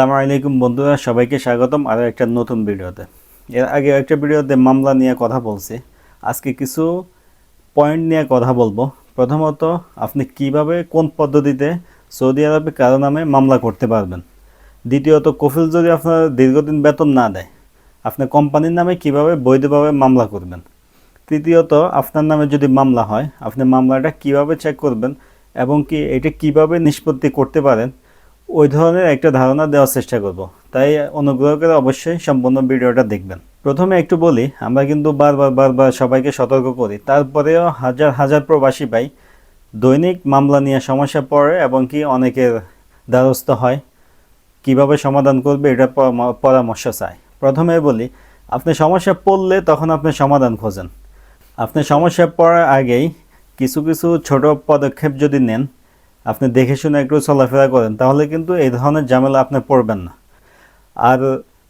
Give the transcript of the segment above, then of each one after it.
আসসালামু আলাইকুম বন্ধুরা, সবাইকে স্বাগতম আরও একটা নতুন ভিডিওতে। এর আগে একটা ভিডিওতে মামলা নিয়ে কথা বলছি। আজকে কিছু পয়েন্ট নিয়ে কথা বলব। প্রথমত, আপনি কীভাবে, কোন পদ্ধতিতে সৌদি আরবে কারও নামে মামলা করতে পারবেন? দ্বিতীয়ত, কফিল যদি আপনার দীর্ঘদিন বেতন না দেয়, আপনি কোম্পানির নামে কীভাবে, বৈধভাবে মামলা করবেন? তৃতীয়ত, আপনার নামে যদি মামলা হয়, আপনি মামলাটা কীভাবে চেক করবেন এবং কি এটা কীভাবে নিষ্পত্তি করতে পারেন? ওই ধরনের একটা ধারণা দেওয়ার চেষ্টা করব। তাই অনুগ্রহ করে অবশ্যই সম্পূর্ণ ভিডিওটা দেখবেন। প্রথমে একটু বলি, আমরা কিন্তু বারবার বারবার সবাইকে সতর্ক করি। তারপরেও হাজার হাজার প্রবাসী ভাই দৈনিক মামলা নিয়ে সমস্যা পড়ে এবং কি অনেকের দ্বারস্থ হয়। কীভাবে সমাধান করবে এটা পরামর্শ চাই। প্রথমে বলি, আপনি সমস্যা পড়লে তখন আপনি সমাধান খোঁজেন। আপনি সমস্যা পড়ার আগেই কিছু কিছু ছোট পদক্ষেপ যদি নেন আপনি দেখে শুনে একটু চলাফেরা করেন, তাহলে কিন্তু এই ধরনের ঝামেলা আপনি পড়বেন না। আর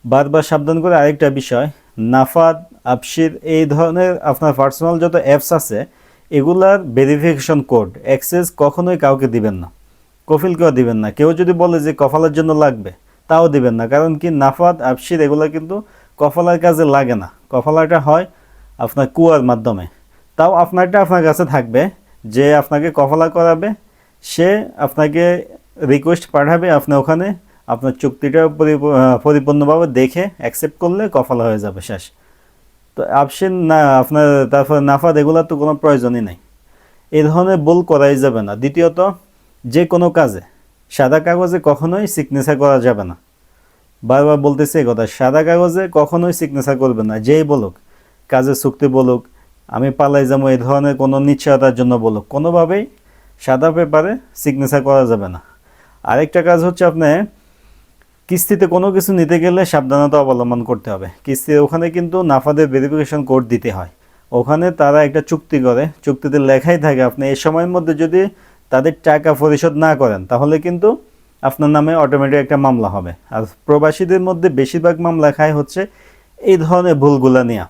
বারবার সাবধান করে আরেকটা বিষয়, নাফাদ আপসির এই ধরনের আপনার পার্সোনাল যত অ্যাপস আছে, এগুলার ভেরিফিকেশন কোড অ্যাক্সেস কখনোই কাউকে দিবেন না। কফিলকেও দিবেন না। কেউ যদি বলে যে কফালের জন্য লাগবে, তাও দিবেন না। কারণ কি, নাফাদ আপসির এগুলো কিন্তু কফালার কাজে লাগে না। কফালাটা হয় আপনার কুয়ার মাধ্যমে। তাও আপনারটা আপনার কাছে থাকবে যে আপনাকে কফালা করাবে সে আপনাকে রিকোয়েস্ট পাঠাবে, আপনি ওখানে আপনার চুক্তিটা পরিপ- পরিপূর্ণভাবে দেখে অ্যাকসেপ্ট করলে কফালা হয়ে যাবে শেষ। তো আপসেন না, আপনার তারপরে নাফাদ এগুলোর তো কোনো প্রয়োজনই নাই। এই ধরনের ভুল করাই যাবে না। দ্বিতীয়ত, যে কোনো কাজে, সাদা কাগজে কখনোই সিগনেচার করা যাবে না। বারবার বলতেছি এই কথা, সাদা কাগজে কখনোই সিগনেচার করবে না। যেই বলুক কাজে চুক্তি বলুক, আমি পালাই যাব এই ধরনের কোনো নিশ্চয়তার জন্য বলুক, কোনোভাবেই সাদা পেপারে সিগনেচার করা যাবে না। আরেকটা কাজ হচ্ছে আপনি কিস্তিতে কোনো কিছু নিতে গেলে সাবধানতা অবলম্বন করতে হবে। কিস্তি ওখানে কিন্তু নাফাদের ভেরিফিকেশন কোড দিতে হয়। ওখানে তারা একটা চুক্তি করে, চুক্তিতে লেখাই থাকে আপনি এই সময়ের মধ্যে যদি তাদের টাকা পরিশোধ না করেন, তাহলে কিন্তু আপনার নামে অটোমেটিক একটা মামলা হবে। আর প্রবাসীদের মধ্যে বেশিরভাগ মামলা খায় হচ্ছে এই ধরনের ভুলগুলা নিয়ে।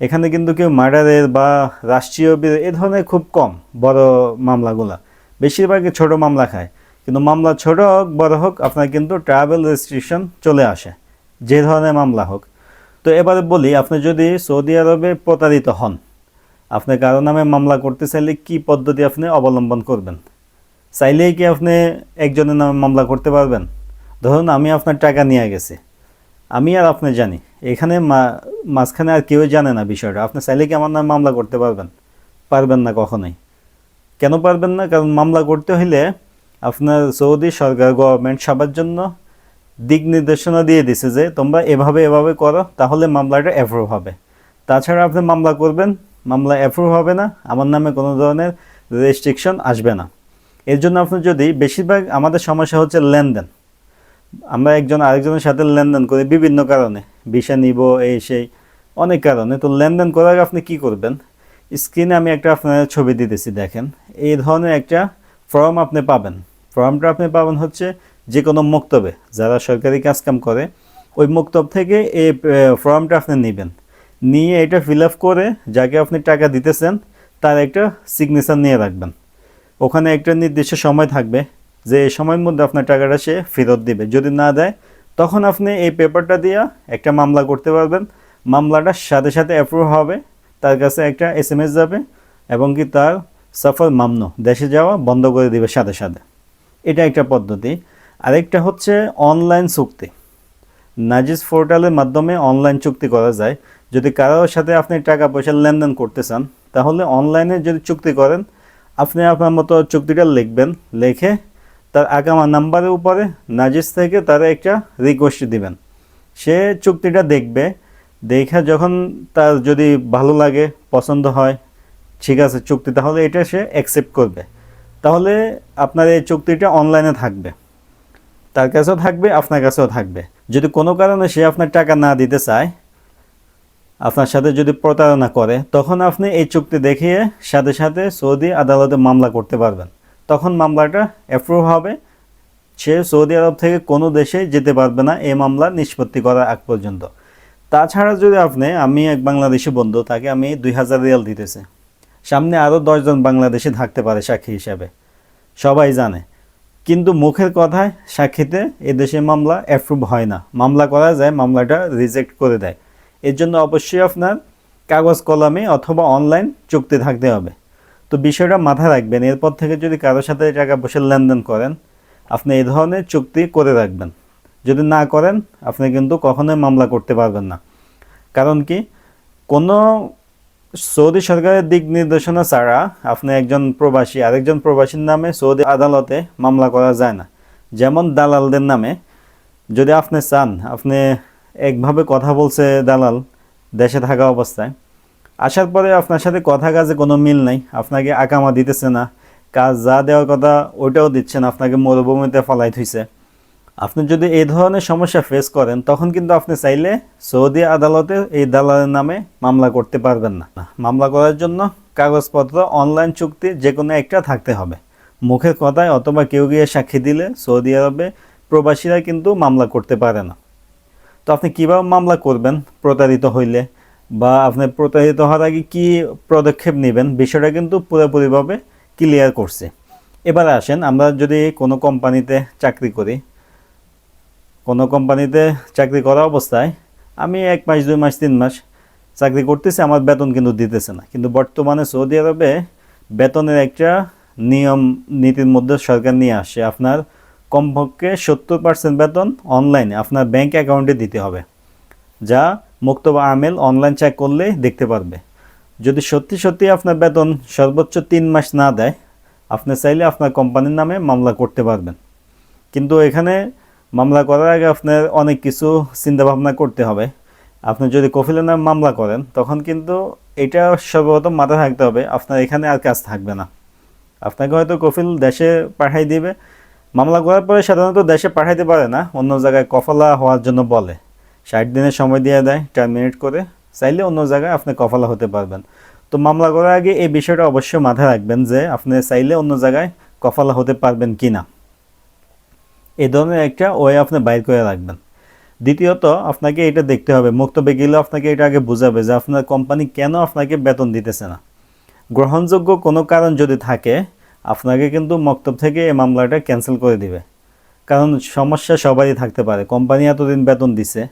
এখানে কিন্তু কেউ মার্ডারের বা রাষ্ট্রীয় এ ধরনের খুব কম বড় মামলাগুলা। বেশিরভাগই ছোট মামলা খায়। কিন্তু মামলা ছোট হোক, বড় হোক, আপনার কিন্তু ট্রাভেল রেস্ট্রিকশন চলে আসে, যে ধরনের মামলা হোক। তো এবারে বলি, আপনি যদি সৌদি আরবে প্রতারিত হন, আপনি কারও নামে মামলা করতে চাইলে কি পদ্ধতি আপনি অবলম্বন করবেন? চাইলেই কি আপনি একজনের নামে মামলা করতে পারবেন? ধরুন আমি আপনার টাকা নিয়ে গেছি। আমি আর আপনি জানি। এখানে মাঝখানে আর কেউ জানে না বিষয়টা। আপনি চাইলে কি আমার নামে মামলা করতে পারবেন? পারবেন না কখনোই। কেন পারবেন না? কারণ মামলা করতে হইলে আপনার সৌদি সরকার গভর্নমেন্ট সবার জন্য দিক নির্দেশনা দিয়ে দিছে যে, তোমরা এভাবে এভাবে করো, তাহলে মামলাটা অ্যাপ্রুভ হবে। তাছাড়া আপনি মামলা করবেন, মামলা অ্যাপ্রুভ হবে না, আমার নামে কোনো ধরনের রেস্ট্রিকশন আসবে না। এর জন্য আপনি যদি বেশিরভাগ আমাদের সমস্যা হচ্ছে লেনদেন। আমরা একজন আরেকজনের সাথে লেনদেন করি বিভিন্ন কারণে। ভিসা নিব, এই সেই, অনেক কারণে। তো লেনদেন করার আপনি কি করবেন? স্ক্রিনে আমি একটা আপনার ছবি দিতেছি, দেখেন। এই ধরনের একটা ফর্ম আপনি পাবেন। ফর্মটা আপনি পাবেন হচ্ছে যে কোনো মক্তবে যারা সরকারি কাজকাম করে, ওই মক্তব থেকে এই ফর্মটা আপনি নেবেন। নিয়ে এটা ফিল আপ করে যাকে আপনি টাকা দিতেছেন, তার একটা সিগনেচার নিয়ে রাখবেন। ওখানে একটা নির্দিষ্ট সময় থাকবে। যে এই সময়ের মধ্যে আপনার টাকাটা সে ফেরত দিবে। যদি না দেয়, তখন আপনি এই পেপারটা দিয়ে একটা মামলা করতে পারবেন। মামলাটা সাথে সাথে অ্যাপ্রুভ হবে, তার কাছে একটা এস এম এস যাবে এবং কি তার সফর মামনো দেশে যাওয়া বন্ধ করে দিবে সাথে সাথে। এটা একটা পদ্ধতি। আরেকটা হচ্ছে অনলাইন চুক্তি। নাজিস পোর্টালের মাধ্যমে অনলাইন চুক্তি করা যায়। যদি কারোর সাথে আপনি টাকা পয়সা লেনদেন করতে চান, তাহলে অনলাইনে যদি চুক্তি করেন, আপনি আপনার মতো চুক্তিটা লিখবেন। লিখে তার আগামা নাম্বারের উপরে নাজিস থেকে তারা একটা রিকোয়েস্ট দিবেন। সে চুক্তিটা দেখবে, দেখে যখন তার যদি ভালো লাগে, পছন্দ হয়, ঠিক আছে, চুক্তি, তাহলে এটা সে অ্যাকসেপ্ট করবে। তাহলে আপনার এই চুক্তিটা অনলাইনে থাকবে। তার কাছেও থাকবে, আপনার কাছেও থাকবে। যদি কোনো কারণে সে আপনার টাকা না দিতে চায়, আপনার সাথে যদি প্রতারণা করে, তখন আপনি এই চুক্তি দেখিয়ে সাথে সাথে সৌদি আদালতে মামলা করতে পারবেন। তখন মামলাটা অ্যাপ্রুভ হবে। সে সৌদি আরব থেকে কোনো দেশে যেতে পারবে না এই মামলা নিষ্পত্তি করার আগ পর্যন্ত। তাছাড়া যদি আপনি, আমি এক বাংলাদেশি বন্ধু, তাকে আমি দুই হাজার রিয়াল দিতেছি। সামনে আরও দশজন বাংলাদেশি থাকতে পারে সাক্ষী হিসাবে। সবাই জানে। কিন্তু মুখের কথায় সাক্ষীতে এ দেশে মামলা অ্যাপ্রুভ হয় না। মামলা করা যায়, মামলাটা রিজেক্ট করে দেয়। এর জন্য অবশ্যই আপনার কাগজ কলমে অথবা অনলাইন চুক্তি থাকতে হবে। তো বিষয়টা মাথায় রাখবেন। এরপর থেকে যদি কারোর সাথে টাকা পয়সার লেনদেন করেন, আপনি এই ধরনের চুক্তি করে রাখবেন। যদি না করেন, আপনি কিন্তু কখনোই মামলা করতে পারবেন না। কারণ কি? কোনো সৌদি সরকারের দিক নির্দেশনা ছাড়া আপনি একজন প্রবাসী, আরেকজন প্রবাসীর নামে সৌদি আদালতে মামলা করা যায় না। যেমন দালালদের নামে, যদি আপনি চান, আপনি একভাবে কথা বলছে দালাল দেশে থাকা অবস্থায় আসার পরে আপনার সাথে কথা কাজে কোনো মিল নাই। আপনাকে আকামা দিতেছে না। কাজ যা দেওয়ার কথা ওইটাও দিচ্ছেন। আপনাকে মরুভূমিতে ফলাই থইছে। আপনি যদি এই ধরনের সমস্যা ফেস করেন, তখন কিন্তু আপনি চাইলে সৌদি আদালতে এই দালালের নামে মামলা করতে পারবেন না। মামলা করার জন্য কাগজপত্র অনলাইন চুক্তি যে কোনো একটা থাকতে হবে। মুখের কথায় অথবা কেউ গিয়ে সাক্ষী দিলে সৌদি আরবে প্রবাসীরা কিন্তু মামলা করতে পারে না। তো আপনি কীভাবে মামলা করবেন প্রতারিত হইলে? বা আপনি প্রতারিত হওয়ার আগে কী পদক্ষেপ নেবেন? বিষয়টা কিন্তু পুরোপুরিভাবে ক্লিয়ার করছে। এবার আসেন, আমরা যদি কোনো কোম্পানিতে চাকরি করি, কোনো কোম্পানিতে চাকরি করা অবস্থায় আমি এক মাস, দুই মাস, তিন মাস চাকরি করতেছি, আমার বেতন কিন্তু দিতেছে না। কিন্তু বর্তমানে সৌদি আরবে বেতনের একটা নিয়ম, নীতির মধ্যে সরকার নিয়ে আসে আপনার কমপক্ষে সত্তর পার্সেন্ট বেতন অনলাইনে আপনার ব্যাংক অ্যাকাউন্টে দিতে হবে। যা মুক্তবা আমেল অনলাইন চেক করলেই দেখতে পারবে। যদি সত্যি সত্যি আপনার বেতন সর্বোচ্চ তিন মাস না দেয়, আপনি চাইলে আপনার কোম্পানির নামে মামলা করতে পারবেন। কিন্তু এখানে মামলা করার আগে আপনার অনেক কিছু চিন্তাভাবনা করতে হবে। আপনি যদি কফিলের নামে মামলা করেন, তখন কিন্তু এটা সর্বপ্রথম মাথায় থাকতে হবে, আপনার এখানে আর কাজ থাকবে না। আপনাকে হয়তো কফিল দেশে পাঠাই দিবে। মামলা করার পরে সাধারণত দেশে পাঠাইতে পারে না, অন্য জায়গায় কফলা হওয়ার জন্য বলে। ষাট দিনের সময় দিয়ে দেয় টার্মিনেট করে, চাইলে অন্য জায়গায় আপনি কফলা হতে পারবেন। তো মামলা করার আগে এই বিষয়টা অবশ্যই মাথায় রাখবেন যে আপনি চাইলে অন্য জায়গায় কফলা হতে পারবেন কি না এই ধরনের একটা ওয়ে আপনি বাইর করে রাখবেন। দ্বিতীয়ত, আপনাকে এটা দেখতে হবে মুক্তবে গেলে আপনাকে এটা আগে বোঝাবে যে আপনার কোম্পানি কেন আপনাকে বেতন দিতেছে না। গ্রহণযোগ্য কোনো কারণ যদি থাকে, আপনাকে কিন্তু মক্তব থেকে এই মামলাটা ক্যান্সেল করে দিবে। কারণ সমস্যা সবারই থাকতে পারে। কোম্পানি এতদিন বেতন দিছে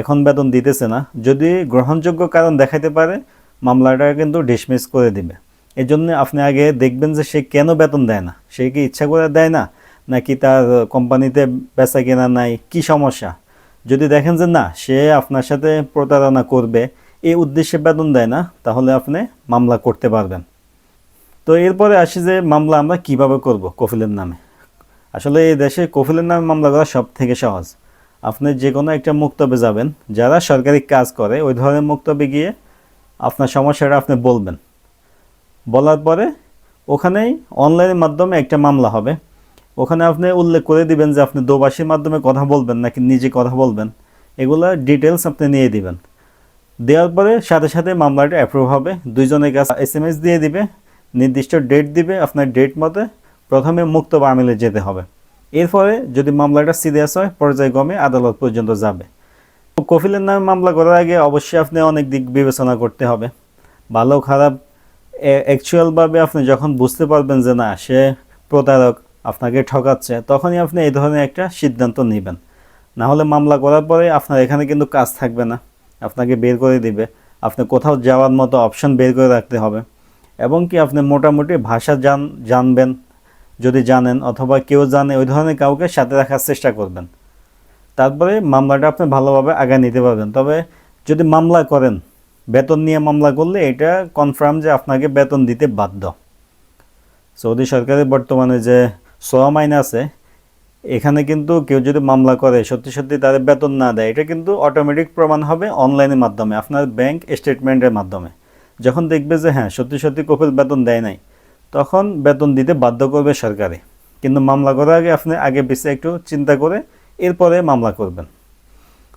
এখন বেতন দিতেছে না। যদি গ্রহণযোগ্য কারণ দেখাইতে পারে মামলাটা কিন্তু ডিসমিস করে দিবে। এই জন্য আপনি আগে দেখবেন যে সে কেন বেতন দেয় না। সে কি ইচ্ছা করে দেয় না? নাকি তার কোম্পানিতে বেচা কেনা নাই? কি সমস্যা? যদি দেখেন যে না, সে আপনার সাথে প্রতারণা করবে এই উদ্দেশ্যে বেতন দেয় না, তাহলে আপনি মামলা করতে পারবেন। তো এরপরে আসি যে মামলা আমরা কীভাবে করব কফিলের নামে। আসলে এই দেশে কফিলের নামে মামলা করা সব থেকে সহজ। আপনি যে কোনো একটা মুক্তবে যাবেন, যারা সরকারি কাজ করে, ওই ধরনের মুক্তবে গিয়ে আপনার সমস্যাটা আপনি বলবেন। বলার পরে ওখানেই অনলাইনের মাধ্যমে একটা মামলা হবে। ওখানে আপনি উল্লেখ করে দিবেন যে আপনি দোবাসীর মাধ্যমে কথা বলবেন নাকি নিজে কথা বলবেন। এগুলো ডিটেলস আপনি নিয়ে দিবেন। দেওয়ার পরে সাথে সাথে মামলাটা অ্যাপ্রুভ হবে। দুইজনের কাছে এস এম এস দিয়ে দিবে, নির্দিষ্ট ডেট দিবে, আপনার ডেট মতে প্রথমে মুক্ত আমিলে যেতে হবে। এরপরে যদি মামলাটা সিরিয়াস হয়, পর্যায়ক্রমে আদালত পর্যন্ত যাবে। কফিলের নামে মামলা করার আগে অবশ্যই আপনি অনেক দিক বিবেচনা করতে হবে। ভালো খারাপ অ্যাকচুয়ালভাবে আপনি যখন বুঝতে পারবেন যে না, সে প্রতারক আপনাকে ঠকাচ্ছে, তখনই আপনি এই ধরনের একটা সিদ্ধান্ত নেবেন। না হলে মামলা করার পরে আপনার এখানে কিন্তু কাজ থাকবে না। আপনাকে বের করে দিবে। আপনি কোথাও যাওয়ার মতো অপশন বের করে রাখতে হবে। এবং কি আপনি মোটামুটি ভাষা জান, জানবেন। যদি জানেন অথবা কেউ জানে, ওই ধরনের কাউকে সাথে রাখার চেষ্টা করবেন। তারপরে মামলাটা আপনি ভালোভাবে আগে নিতে পারবেন। তবে যদি মামলা করেন, বেতন নিয়ে মামলা করলে এটা কনফার্ম যে আপনাকে বেতন দিতে বাধ্য। সৌদি সরকারের বর্তমানে যে সোয়াম আইন আছে, এখানে কিন্তু কেউ যদি মামলা করে, সত্যি সত্যি তাদের বেতন না দেয়, এটা কিন্তু অটোমেটিক প্রমাণ হবে অনলাইনের মাধ্যমে, আপনার ব্যাংক স্টেটমেন্টের মাধ্যমে। যখন দেখবে যে হ্যাঁ সত্যি সত্যি কপিল বেতন দেয় নাই তখন বেতন দিতে বাধ্য করবে সরকারে। কিন্তু মামলা করার আগে আপনি আগে বেশি একটু চিন্তা করে এরপরে মামলা করবেন।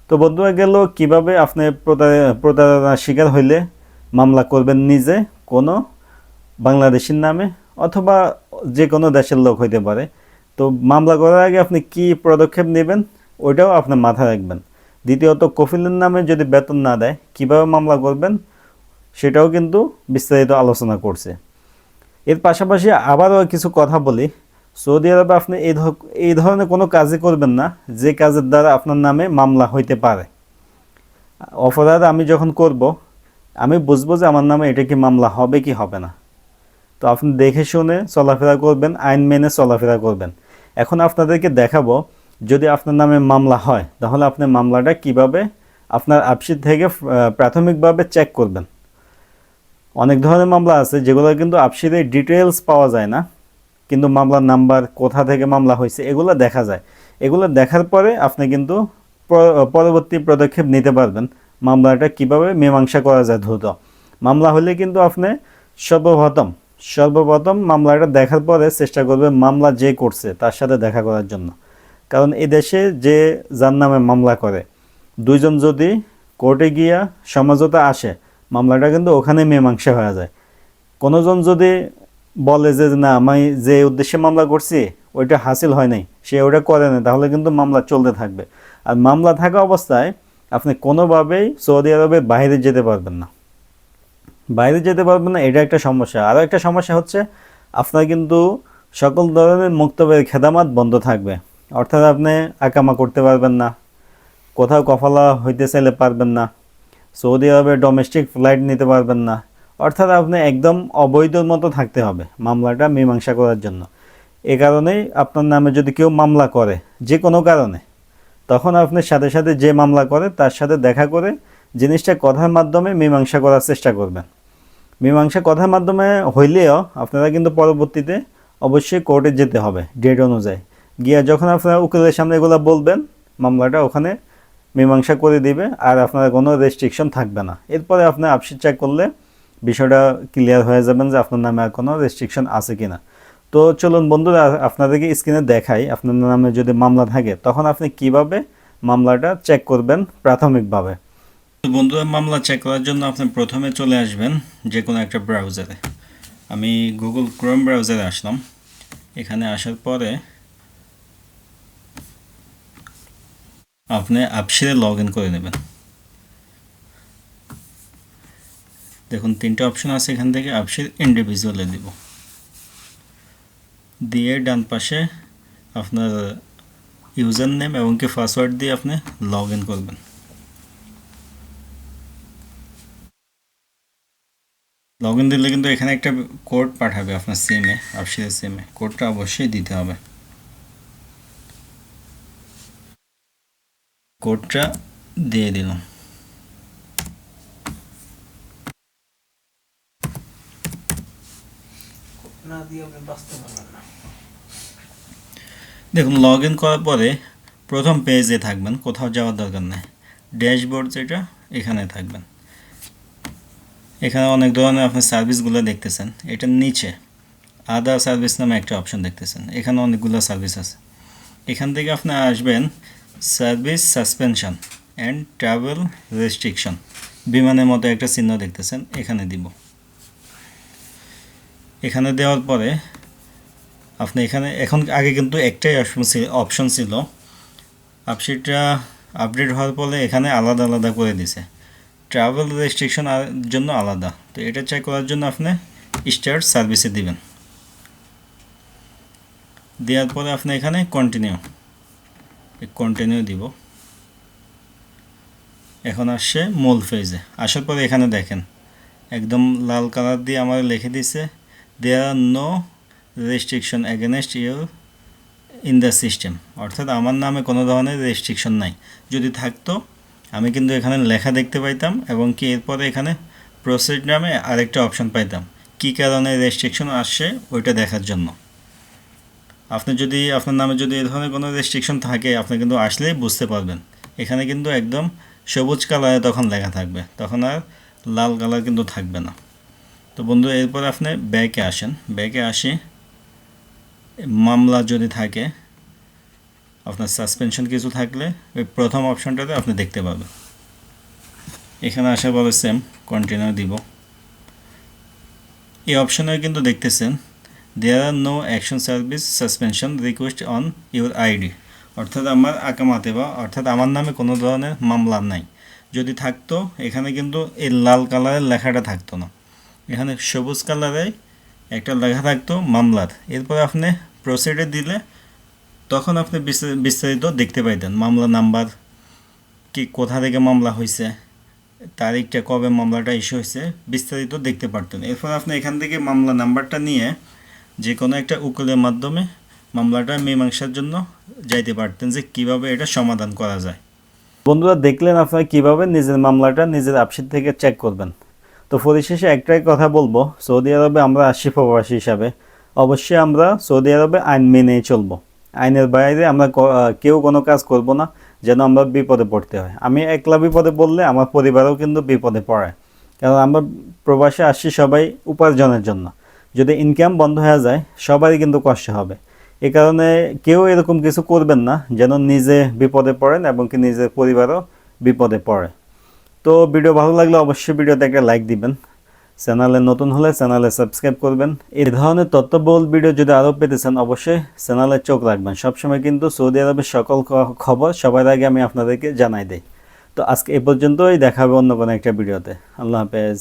তো বন্ধুরা, গেল কীভাবে আপনি প্রতার- প্রতারণার শিকার হইলে মামলা করবেন নিজে কোনো বাংলাদেশের নামে অথবা যে কোনো দেশের লোক হইতে পারে। তো মামলা করার আগে আপনি কি পদক্ষেপ নেবেন ওইটাও আপনি মাথায় রাখবেন। দ্বিতীয়ত, কফিলের নামে যদি বেতন না দেয়, কীভাবে মামলা করবেন সেটাও কিন্তু বিস্তারিত আলোচনা করছে। এর পাশাপাশি আবারও কিছু কথা বলি। সৌদি আরবে আপনি এই এই ধরনের কোনো কাজই করবেন না, যে কাজের দ্বারা আপনার নামে মামলা হইতে পারে। অপরাধ আমি যখন করব, আমি বুঝব যে আমার নামে এটা কি মামলা হবে কি হবে না। তো আপনি দেখে শুনে চলাফেরা করবেন, আইন মেনে চলাফেরা করবেন। এখন আপনাদেরকে দেখাবো, যদি আপনার নামে মামলা হয়, তাহলে আপনি মামলাটা কীভাবে আপনার আপসির থেকে প্রাথমিকভাবে চেক করবেন। অনেক ধরনের মামলা আছে, যেগুলো কিন্তু আপসিরে ডিটেলস পাওয়া যায় না, কিন্তু মামলার নাম্বার কোথা থেকে মামলা হয়েছে এগুলো দেখা যায়। এগুলো দেখার পরে আপনি কিন্তু পরবর্তী পদক্ষেপ নিতে পারবেন, মামলাটা কীভাবে মীমাংসা করা যায় দ্রুত। মামলা হলে কিন্তু আপনি সর্বপ্রথম সর্বপ্রথম মামলাটা দেখার পরে চেষ্টা করবে মামলা যে করছে তার সাথে দেখা করার জন্য। কারণ এই দেশে যে যার নামে মামলা করে, দুইজন যদি কোর্টে গিয়া সমঝোতা আসে মামলাটা কিন্তু ওখানে মীমাংসা হয়ে যায়। কোনোজন যদি বলে যে, না, আমি যে উদ্দেশ্যে মামলা করছি, ওইটা হাসিল হয় নাই, সে ওটা করে না তাহলে কিন্তু মামলা চলতে থাকবে। আর মামলা থাকা অবস্থায় আপনি কোনোভাবেই সৌদি আরবের বাইরে যেতে পারবেন না। বাইরে যেতে পারবেন না, এটা একটা সমস্যা। আরও একটা সমস্যা হচ্ছে, আপনার কিন্তু সকল ধরনের মুক্তবের খেদামাত বন্ধ থাকবে। অর্থাৎ আপনি আকামা করতে পারবেন না, কোথাও কফালা হইতে চাইলে পারবেন না সৌদি আরবে ডোমেস্টিক ফ্লাইট নিতে পারবেন না। অর্থাৎ আপনি একদম অবৈধর মতো থাকতে হবে মামলাটা মীমাংসা করার জন্য। এ কারণেই আপনার নামে যদি কেউ মামলা করে, যে কোনো কারণে, তখন আপনি সাথে সাথে যে মামলা করে, তার সাথে দেখা করে জিনিসটা কথার মাধ্যমে মীমাংসা করার চেষ্টা করবেন। মীমাংসা কথার মাধ্যমে হইলেও আপনারা কিন্তু পরবর্তীতে অবশ্যই কোর্টে যেতে হবে ডেট অনুযায়ী। গিয়া যখন আপনারা উকিলের সামনে এগুলো বলবেন, মামলাটা ওখানে মীমাংসা করে দিবে আর আপনার কোনো রেস্ট্রিকশন থাকবে না। এরপরে আপনি আপসিট চেক করলে বিষয়টা ক্লিয়ার হয়ে যাবেন যে আপনার নামে আর কোনো রেস্ট্রিকশন আছে কি না তো চলুন বন্ধুরা, আপনাদেরকে স্ক্রিনে দেখাই। আপনার নামে যদি মামলা থাকে, তখন আপনি কীভাবে মামলাটা চেক করবেন প্রাথমিকভাবে? বন্ধুরা, মামলা চেক করার জন্য আপনি প্রথমে চলে আসবেন যে কোনো একটা ব্রাউজারে আমি গুগল ক্রোম ব্রাউজারে আসলাম। এখানে আসার পরে আপনি আপসিরে লগ ইন করে নেবেন। দেখুন, তিনটে অপশন আছে এখান থেকে আপসির ইন্ডিভিজুয়ালে দিব। দিয়ে ডান পাশে আপনার ইউজার নেম এবং কি পাসওয়ার্ড দিয়ে আপনি লগ ইন করবেন। লগ ইন দিলে কিন্তু এখানে একটা কোড পাঠাবে আপনার সিমে আপসিরের সিমে কোডটা অবশ্যই দিতে হবে। কোডটা দিয়ে দিলাম দেখুন লগ ইন করার পরে প্রথম পেজে থাকবেন কোথাও যাওয়ার দরকার নেই। ড্যাশবোর্ড যেটা এখানে থাকবেন। এখানে অনেক ধরনের আপনি সার্ভিসগুলো দেখতেছেন। এটার নিচে আদার সার্ভিস নামে একটা অপশন দেখতেছেন। এখানে অনেকগুলো সার্ভিস আছে। এখান থেকে আপনি আসবেন service suspension and travel restriction. বিমানের মতো একটা চিহ্ন দেখতেছেন, এখানে দিব। এখানে দেওয়ার পরে আপনি এখানে, এখন আগে কিন্তু একটাই অপশন ছিল অপশন ছিল। আপসিটটা আপডেট হওয়ার পরে এখানে আলাদা আলাদা করে দিছে। ট্রাভেল রেস্ট্রিকশন জন্য আলাদা। তো এটা চেক করার জন্য আপনি স্টার্ট সার্ভিসে দিবেন। দেওয়ার পরে আপনি এখানে কন্টিনিউ কন্টিনিউ দিব। এখন আসছে মূল ফেজে আসার পরে এখানে দেখেন, একদম লাল কালার দিয়ে আমার লিখে দিছে there are no restriction against you in the system অর্থাৎ আমার নামে কোনো ধরনের রেস্ট্রিকশন নাই। যদি থাকতো, আমি কিন্তু এখানে লেখা দেখতে পাইতাম এবং কি এরপরে এখানে প্রসেড নামে আরেকটা অপশন পাইতাম। কী কারণে রেস্ট্রিকশন আসছে ওইটা দেখার জন্য। আপনি যদি, আপনার নামে যদি এই ধরনের কোনো রেস্ট্রিকশন থাকে, আপনি কিন্তু আসলেই বুঝতে পারবেন। এখানে কিন্তু একদম সবুজ কালারে তখন লেখা থাকবে। তখন আর লাল কালার কিন্তু থাকবে না। তো বন্ধু, এরপর আপনি ব্যাকে আসেন। ব্যাকে আসি, মামলা যদি থাকে, আপনার সাসপেনশন কিছু থাকলে, ওই প্রথম অপশনটাতে আপনি দেখতে পাবেন। এখানে আসার পরে সেম কন্টিনিউ দিব। এই অপশনে কিন্তু দেখতেছেন there are no action service suspension request on your ID অর্থাৎ আমার আকামাতে বা অর্থাৎ আমার নামে কোনো ধরনের মামলা নাই। যদি থাকতো, এখানে কিন্তু এই লাল কালারের লেখাটা থাকতো না। এখানে সবুজ কালারে একটা লেখা থাকতো মামলার। এরপর আপনি প্রসিডে দিলে তখন আপনি বিস্তার- বিস্তারিত দেখতে পাইতেন মামলা নাম্বার, কি কোথা থেকে মামলা হয়েছে তারিখটা কবে মামলাটা ইস্যু হয়েছে বিস্তারিত দেখতে পারতেন। এরপর আপনি এখান থেকে মামলা নাম্বারটা নিয়ে যে কোনো একটা উকিলের মাধ্যমে মামলাটা মীমাংসার জন্য যাইতে পারতেন যে কীভাবে এটা সমাধান করা যায়। বন্ধুরা, দেখলেন আপনারা কীভাবে নিজের মামলাটা নিজের আপসিট থেকে চেক করবেন। তো পরিশেষে একটাই কথা বলব, সৌদি আরবে আমরা আসি প্রবাসী হিসাবে। অবশ্যই আমরা সৌদি আরবে আইন মেনেই চলবো। আইনের বাইরে আমরা কেউ কোনো কাজ করব না, যেন আমরা বিপদে পড়তে হয়। আমি একলা বিপদে পড়লে আমার পরিবারও কিন্তু বিপদে পড়ে। কারণ আমরা প্রবাসে আসছি সবাই উপার্জনের জন্য। যদি ইনকাম বন্ধ হয়ে যায়, সবারই কিন্তু কষ্ট হবে। এই কারণে কেউ এরকম কিছু করবেন না, যেন নিজে বিপদে পড়েন এবং কি নিজের পরিবারও বিপদে পড়ে। তো ভিডিও ভালো লাগলে অবশ্যই ভিডিওতে একটা লাইক দিবেন। চ্যানেলে নতুন হলে চ্যানেলে সাবস্ক্রাইব করবেন। এই ধরনের তথ্যবহুল ভিডিও যদি আরও পেতে চান, অবশ্যই চ্যানেলে চোখ রাখবেন। সবসময় কিন্তু সৌদি আরবের সকল খবর সবার আগে আমি আপনাদেরকে জানাই দিই। তো আজকে এ পর্যন্তই, দেখা হবে অন্য কোনো একটা ভিডিওতে। আল্লাহ হাফেজ।